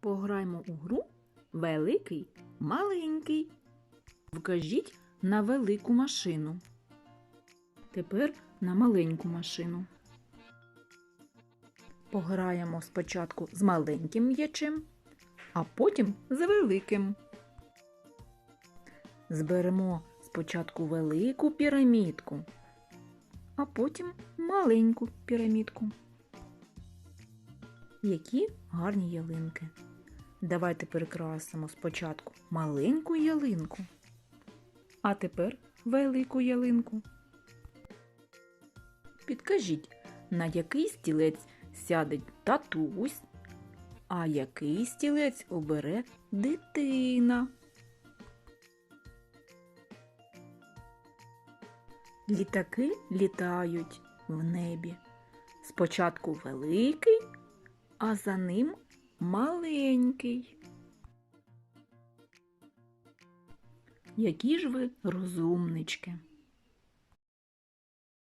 Пограймо у гру великий, маленький. Вкажіть на велику машину. Тепер на маленьку машину. Пограємо спочатку з маленьким м'ячем, а потім з великим. Зберемо спочатку велику пірамідку, а потім маленьку пірамідку. Які гарні ялинки. Давайте прикрасимо спочатку маленьку ялинку, а тепер велику ялинку. Підкажіть, на який стілець сяде татусь, а який стілець обере дитина. Літаки літають в небі. Спочатку великий, а за ним маленький. Які ж ви розумнички.